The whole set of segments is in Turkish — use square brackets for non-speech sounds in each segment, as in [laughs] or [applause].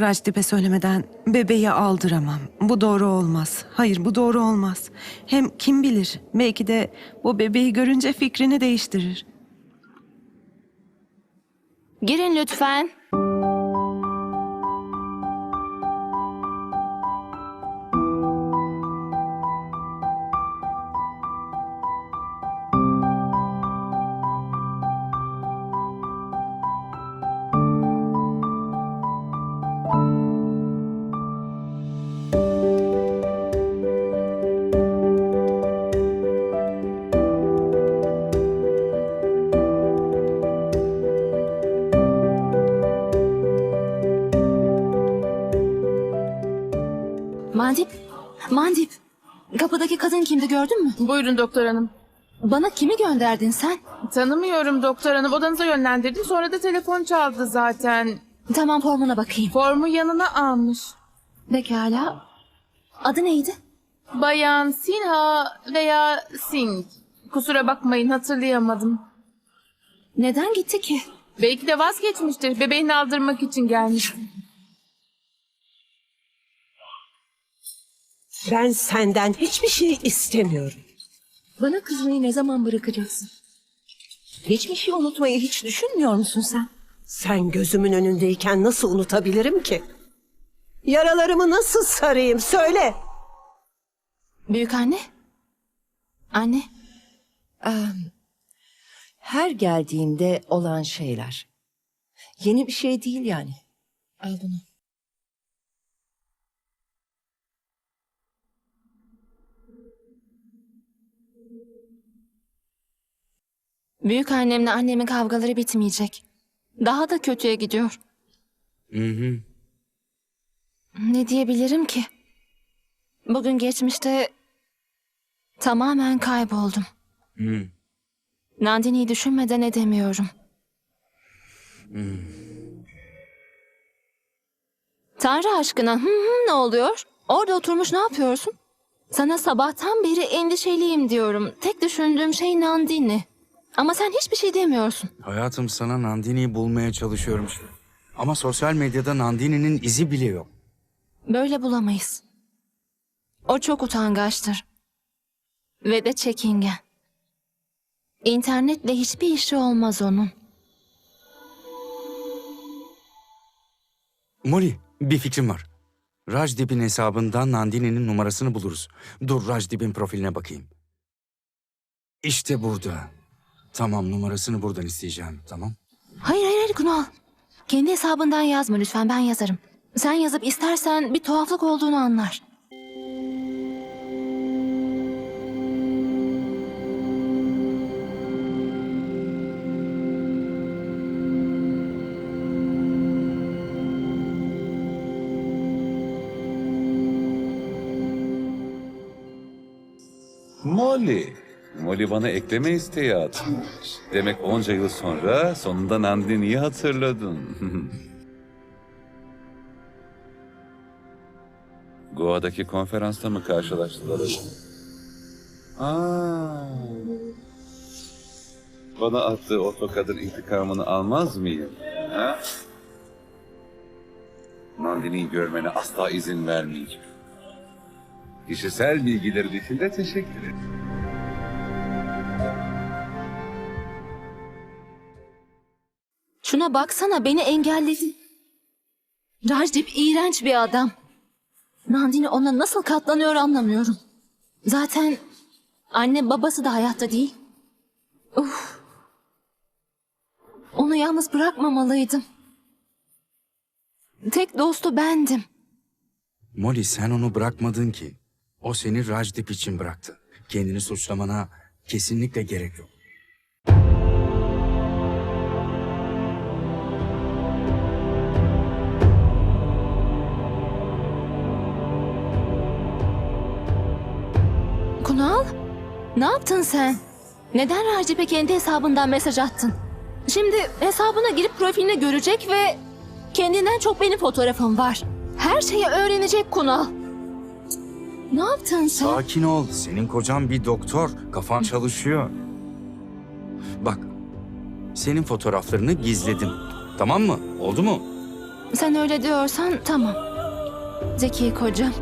Rajdip'e söylemeden bebeği aldıramam. Bu doğru olmaz. Hayır bu doğru olmaz. Hem kim bilir belki de bu bebeği görünce fikrini değiştirir. Girin lütfen. Gördün mü? Buyurun doktor hanım. Bana kimi gönderdin sen? Tanımıyorum doktor hanım. Odanıza yönlendirdim. Sonra da telefon çaldı zaten. Tamam formuna bakayım. Formu yanına almış. Pekala. Adı neydi? Bayan Sinha veya Singh. Kusura bakmayın hatırlayamadım. Neden gitti ki? Belki de vazgeçmiştir. Bebeğini aldırmak için gelmiş. Ben senden hiçbir şey istemiyorum. Bana kızmayı ne zaman bırakacaksın? Geçmişi unutmayı hiç düşünmüyor musun sen? Sen gözümün önündeyken nasıl unutabilirim ki? Yaralarımı nasıl sarayım söyle. Büyük anne. Anne. Her geldiğinde olan şeyler. Yeni bir şey değil yani. Al bunu. Büyük annemle annemin kavgaları bitmeyecek. Daha da kötüye gidiyor. Ne diyebilirim ki? Bugün geçmişte tamamen kayboldum. Nandini'yi düşünmeden edemiyorum. Tanrı aşkına hı hı ne oluyor? Orada oturmuş ne yapıyorsun? Sana sabahtan beri endişeliyim diyorum. Tek düşündüğüm şey Nandini. Ama sen hiçbir şey demiyorsun. Hayatım sana Nandini'yi bulmaya çalışıyorum. Ama sosyal medyada Nandini'nin izi bile yok. Böyle bulamayız. O çok utangaçtır. Ve de çekingen. İnternetle hiçbir işi olmaz onun. Molly, bir fikrim var. Rajdip'in hesabından Nandini'nin numarasını buluruz. Dur Rajdip'in profiline bakayım. İşte burada. Tamam numarasını buradan isteyeceğim. Tamam. Hayır hayır hayır Kunal. Kendi hesabından yazma lütfen ben yazarım. Sen yazıp istersen bir tuhaflık olduğunu anlar. Molly. Molly bana ekleme isteği atmış. Demek onca yıl sonra sonunda Nandini'yi hatırladın. [laughs] Goa'daki konferansta mı karşılaştılar? Aa. Bana attığı o tokadın intikamını almaz mıyım? Ha? Nandini'yi görmene asla izin vermeyeceğim. Kişisel bilgilerin için de teşekkür ederim. Şuna baksana beni engelledi. Rajdip iğrenç bir adam. Nandini ona nasıl katlanıyor anlamıyorum. Zaten anne babası da hayatta değil. Uf. Onu yalnız bırakmamalıydım. Tek dostu bendim. Molly sen onu bırakmadın ki. O seni Rajdip için bıraktı. Kendini suçlamana kesinlikle gerek yok. Ne yaptın sen? Neden Racip'e kendi hesabından mesaj attın? Şimdi hesabına girip profilini görecek ve kendinden çok benim fotoğrafım var. Her şeyi öğrenecek Kunal. Ne yaptın sen? Sakin ol. Senin kocan bir doktor. Kafan çalışıyor. Bak. Senin fotoğraflarını gizledim. Tamam mı? Oldu mu? Sen öyle diyorsan tamam. Zeki kocam.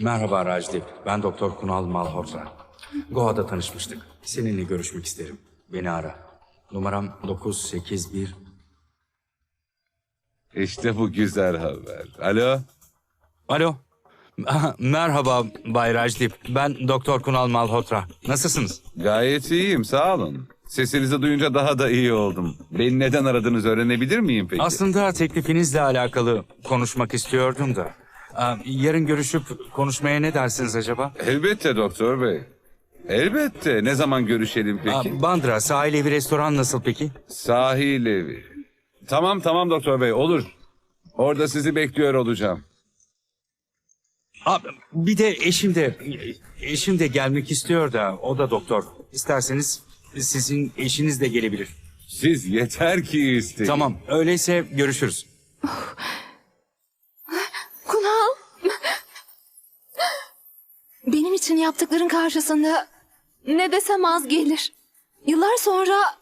Merhaba Rajdip. Ben Doktor Kunal Malhotra. Goa'da tanışmıştık. Seninle görüşmek isterim. Beni ara. Numaram 981. İşte bu güzel haber. Alo? Alo. Merhaba Bay Rajdip. Ben Doktor Kunal Malhotra. Nasılsınız? Gayet iyiyim sağ olun. Sesinizi duyunca daha da iyi oldum. Beni neden aradığınızı öğrenebilir miyim peki? Aslında teklifinizle alakalı konuşmak istiyordum da. Yarın görüşüp konuşmaya ne dersiniz acaba? Elbette doktor bey. Elbette. Ne zaman görüşelim peki? Aa, Bandra sahil evi restoran nasıl peki? Sahil evi. Tamam tamam doktor bey olur. Orada sizi bekliyor olacağım. Aa, bir de eşim de eşim de gelmek istiyor da o da doktor. İsterseniz sizin eşiniz de gelebilir. Siz yeter ki isteyin. Tamam öyleyse görüşürüz. [laughs] Kunal. Benim için yaptıkların karşısında ne desem az gelir. Yıllar sonra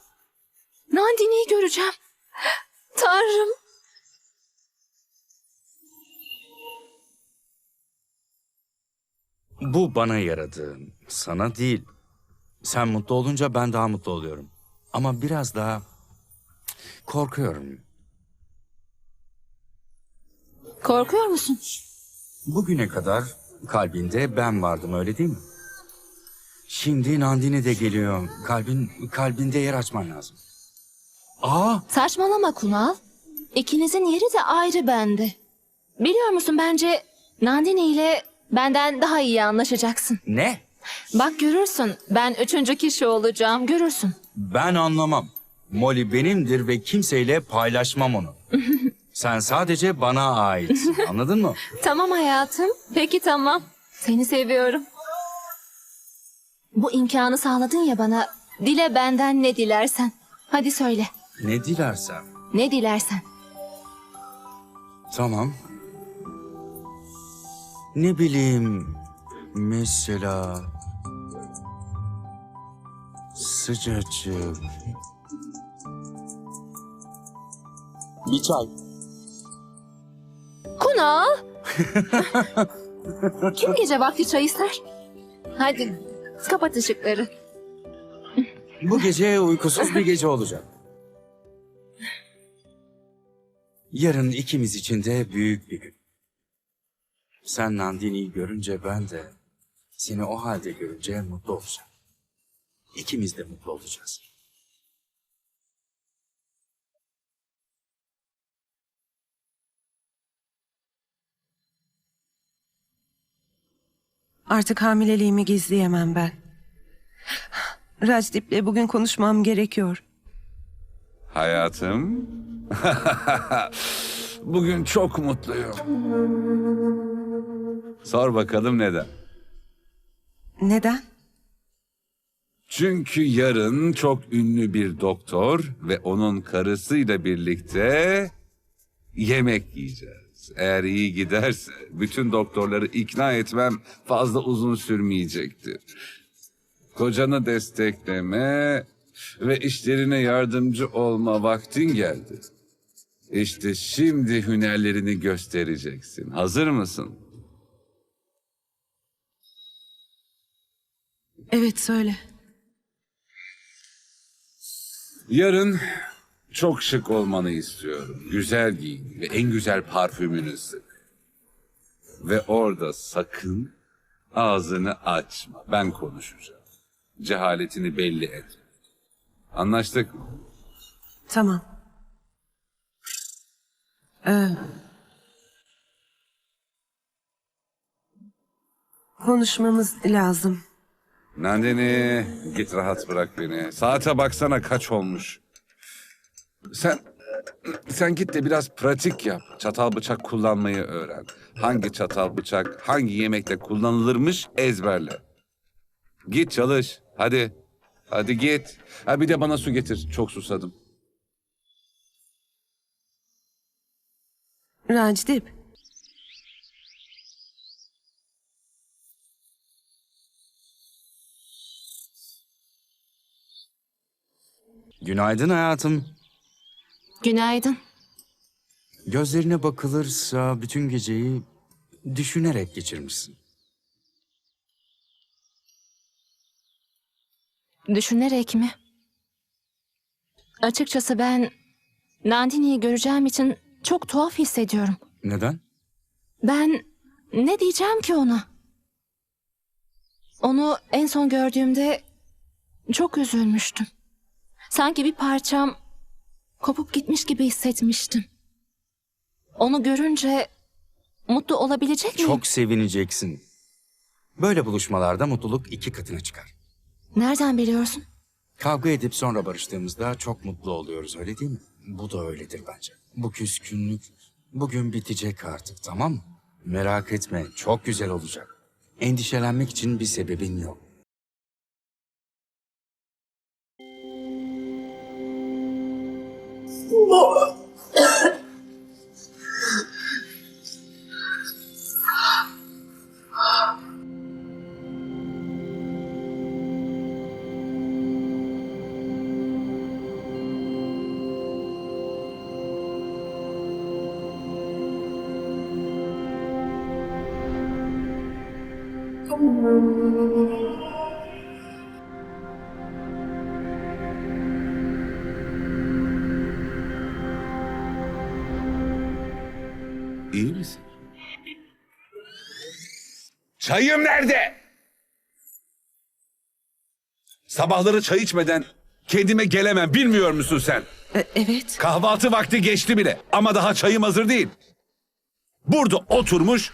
Nandini'yi göreceğim. Tanrım. Bu bana yaradı. Sana değil. Sen mutlu olunca ben daha mutlu oluyorum. Ama biraz daha korkuyorum. Korkuyor musun? Bugüne kadar kalbinde ben vardım öyle değil mi? Şimdi Nandini de geliyor. Kalbin kalbinde yer açman lazım. Aa, Saçmalama Kunal. İkinizin yeri de ayrı bende. Biliyor musun bence Nandini ile benden daha iyi anlaşacaksın. ne? Bak görürsün ben üçüncü kişi olacağım görürsün. Ben anlamam. Molly benimdir ve kimseyle paylaşmam onu. [laughs] Sen sadece bana ait. [laughs] Anladın mı? Tamam hayatım. Peki tamam. Seni seviyorum. Bu imkanı sağladın ya bana. Dile benden ne dilersen. Hadi söyle. Ne dilersen. Ne dilersen. Tamam. Ne bileyim. Mesela... Sıcacık. Bir çay. Kunal. Kim gece vakti çay ister? Hadi kapat ışıkları. Bu gece uykusuz bir gece olacak. Yarın ikimiz için de büyük bir gün. Sen Nandini'yi görünce ben de seni o halde görünce mutlu olacağım. İkimiz de mutlu olacağız. Artık hamileliğimi gizleyemem ben. Rajdip'le bugün konuşmam gerekiyor. Hayatım. [laughs] Bugün çok mutluyum. Sor bakalım neden? Neden? Çünkü yarın çok ünlü bir doktor ve onun karısıyla birlikte yemek yiyeceğiz. Eğer iyi giderse bütün doktorları ikna etmem fazla uzun sürmeyecektir. Kocanı destekleme ve işlerine yardımcı olma vaktin geldi. İşte şimdi hünerlerini göstereceksin. Hazır mısın? Evet söyle. Yarın çok şık olmanı istiyorum. Güzel giyin ve en güzel parfümünü sık. Ve orada sakın ağzını açma. Ben konuşacağım. Cehaletini belli et. Anlaştık mı? Tamam. Ee, konuşmamız lazım. Nandini git rahat bırak beni. Saate baksana kaç olmuş. Sen sen git de biraz pratik yap. Çatal bıçak kullanmayı öğren. Hangi çatal bıçak hangi yemekte kullanılırmış ezberle. Git çalış. Hadi. Hadi git. Ha bir de bana su getir. Çok susadım. Racidip. Günaydın hayatım. Günaydın. Gözlerine bakılırsa bütün geceyi düşünerek geçirmişsin. Düşünerek mi? Açıkçası ben Nandini'yi göreceğim için çok tuhaf hissediyorum. Neden? Ben ne diyeceğim ki ona? Onu en son gördüğümde çok üzülmüştüm. Sanki bir parçam kopup gitmiş gibi hissetmiştim. Onu görünce mutlu olabilecek miyim? Çok sevineceksin. Böyle buluşmalarda mutluluk iki katına çıkar. Nereden biliyorsun? Kavga edip sonra barıştığımızda çok mutlu oluyoruz öyle değil mi? Bu da öyledir bence. Bu küskünlük bugün bitecek artık tamam mı? Merak etme çok güzel olacak. Endişelenmek için bir sebebin yok. İyi Çayım nerede? Sabahları çay içmeden kendime gelemem bilmiyor musun sen? E, evet. Kahvaltı vakti geçti bile ama daha çayım hazır değil. Burada oturmuş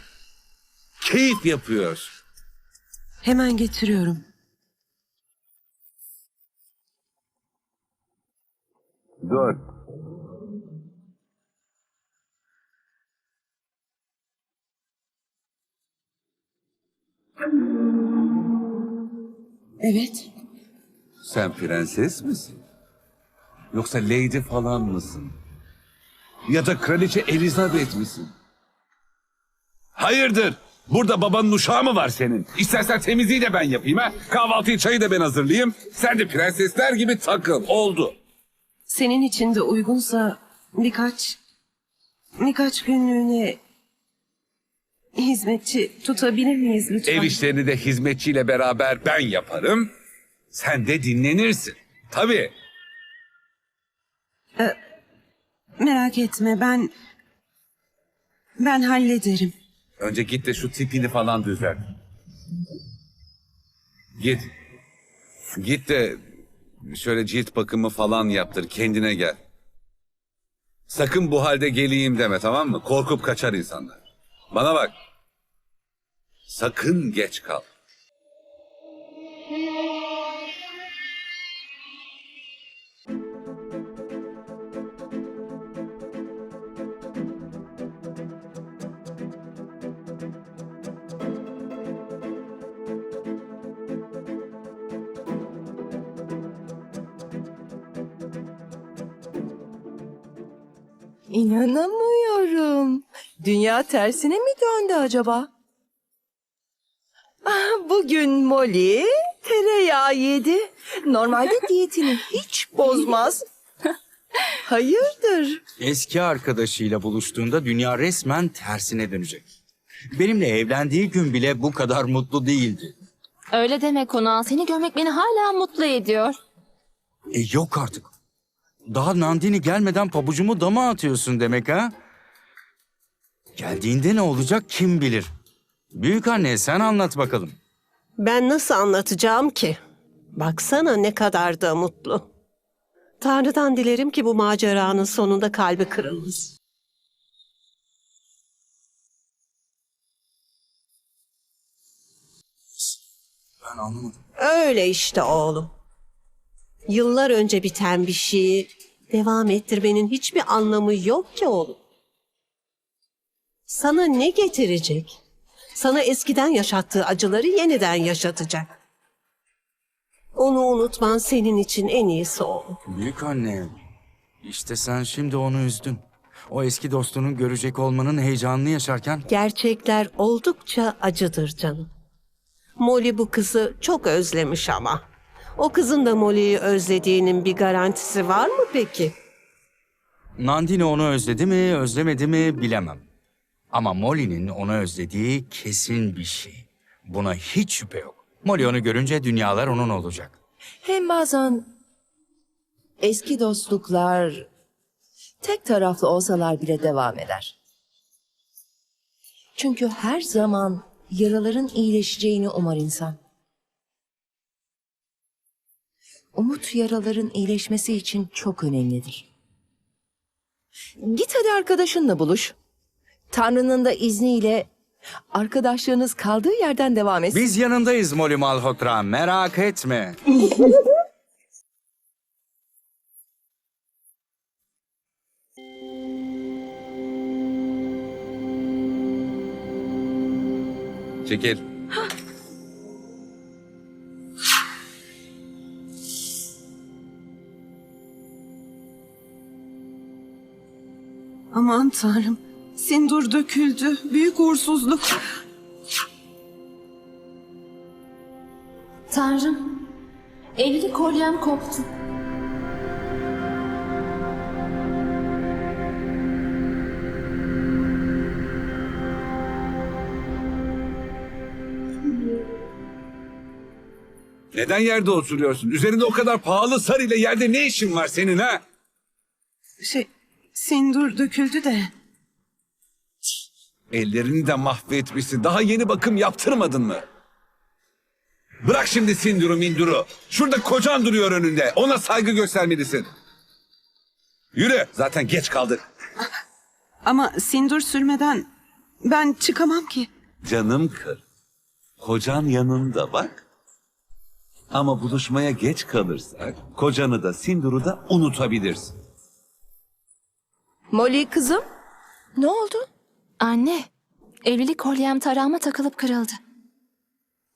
keyif yapıyoruz. Hemen getiriyorum. Dur. Evet. Sen prenses misin? Yoksa lady falan mısın? Ya da kraliçe Elizabeth misin? Hayırdır? Burada babanın uşağı mı var senin? İstersen temizliği de ben yapayım ha. Kahvaltıyı çayı da ben hazırlayayım. Sen de prensesler gibi takıl. Oldu. Senin için de uygunsa birkaç birkaç günlüğüne hizmetçi tutabilir miyiz lütfen? Ev işlerini de hizmetçiyle beraber ben yaparım. Sen de dinlenirsin. Tabii. Merak etme ben ben hallederim. Önce git de şu tipini falan düzelt. Git. Git de şöyle cilt bakımı falan yaptır. Kendine gel. Sakın bu halde geleyim deme tamam mı? Korkup kaçar insanlar. Bana bak. Sakın geç kal. İnanamıyorum. Dünya tersine mi döndü acaba? Ah, bugün Molly tereyağı yedi. Normalde [laughs] diyetini hiç bozmaz. Hayırdır? Eski arkadaşıyla buluştuğunda dünya resmen tersine dönecek. Benimle evlendiği gün bile bu kadar mutlu değildi. Öyle deme Kunal. Seni görmek beni hala mutlu ediyor. E yok artık. Daha Nandini gelmeden pabucumu dama atıyorsun demek ha? Geldiğinde ne olacak kim bilir. Büyük anne sen anlat bakalım. Ben nasıl anlatacağım ki? Baksana ne kadar da mutlu. Tanrı'dan dilerim ki bu maceranın sonunda kalbi kırılmaz. Ben anlamadım. Öyle işte oğlum. Yıllar önce biten bir şeyi devam ettirmenin hiçbir anlamı yok ki oğlum. Sana ne getirecek? Sana eskiden yaşattığı acıları yeniden yaşatacak. Onu unutman senin için en iyisi oğlum. Büyük anne. İşte sen şimdi onu üzdün. O eski dostunu görecek olmanın heyecanını yaşarken Gerçekler oldukça acıdır canım. Molly bu kızı çok özlemiş ama. O kızın da Molly'yi özlediğinin bir garantisi var mı peki? Nandini onu özledi mi, özlemedi mi bilemem. Ama Molly'nin onu özlediği kesin bir şey. Buna hiç şüphe yok. Molly onu görünce dünyalar onun olacak. Hem bazen eski dostluklar tek taraflı olsalar bile devam eder. Çünkü her zaman yaraların iyileşeceğini umar insan. Umut yaraların iyileşmesi için çok önemlidir. Git hadi arkadaşınla buluş. Tanrı'nın da izniyle arkadaşlığınız kaldığı yerden devam etsin. Biz yanındayız Molly Malhotra, merak etme. [laughs] Çekil. Aman tanrım. Sindur döküldü. Büyük uğursuzluk. Tanrım, evlilik kolyem koptu. Neden yerde oturuyorsun? Üzerinde o kadar pahalı sarıyla yerde ne işin var senin ha? Şey, sindur döküldü de. Ellerini de mahvetmişsin. Daha yeni bakım yaptırmadın mı? Bırak şimdi sinduru minduru. Şurada kocan duruyor önünde. Ona saygı göstermelisin. Yürü. Zaten geç kaldık. Ama sindur sürmeden ben çıkamam ki. Canım kır. Kocan yanında bak. Ama buluşmaya geç kalırsak kocanı da Sindur'u da unutabilirsin. Molly kızım, ne oldu? Anne, evlilik kolyem tarağıma takılıp kırıldı.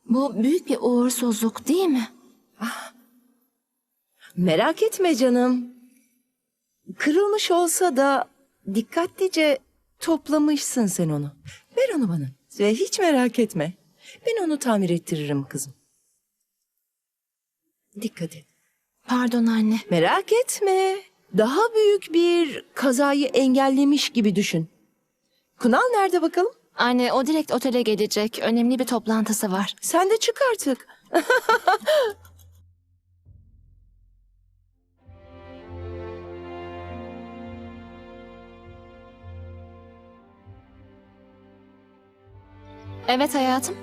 Bu büyük bir uğursuzluk değil mi? Merak etme canım. Kırılmış olsa da dikkatlice toplamışsın sen onu. Ver onu bana ve hiç merak etme. Ben onu tamir ettiririm kızım. Dikkat et. Pardon anne. Merak etme. Daha büyük bir kazayı engellemiş gibi düşün. Kunal nerede bakalım? Anne o direkt otele gelecek. Önemli bir toplantısı var. Sen de çık artık. [laughs] Evet hayatım.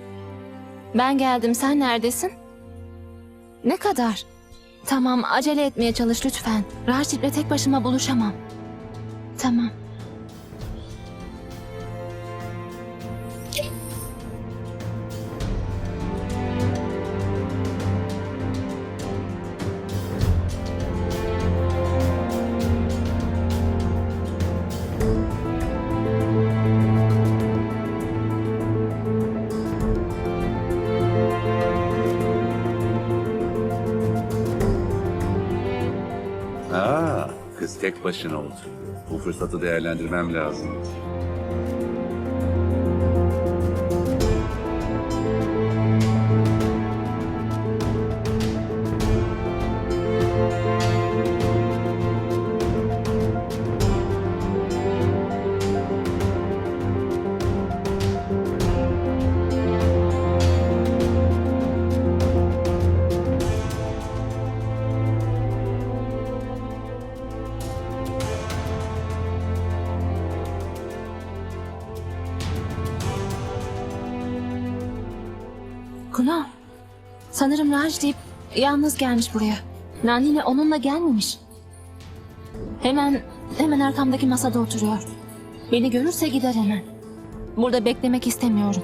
Ben geldim. Sen neredesin? Ne kadar? Tamam acele etmeye çalış lütfen. Raşit'le tek başıma buluşamam. Tamam. Tek başına oturuyor. Bu fırsatı değerlendirmem lazım. Sanırım Rajdip yalnız gelmiş buraya. Nandini onunla gelmemiş. Hemen, hemen arkamdaki masada oturuyor. Beni görürse gider hemen. Burada beklemek istemiyorum.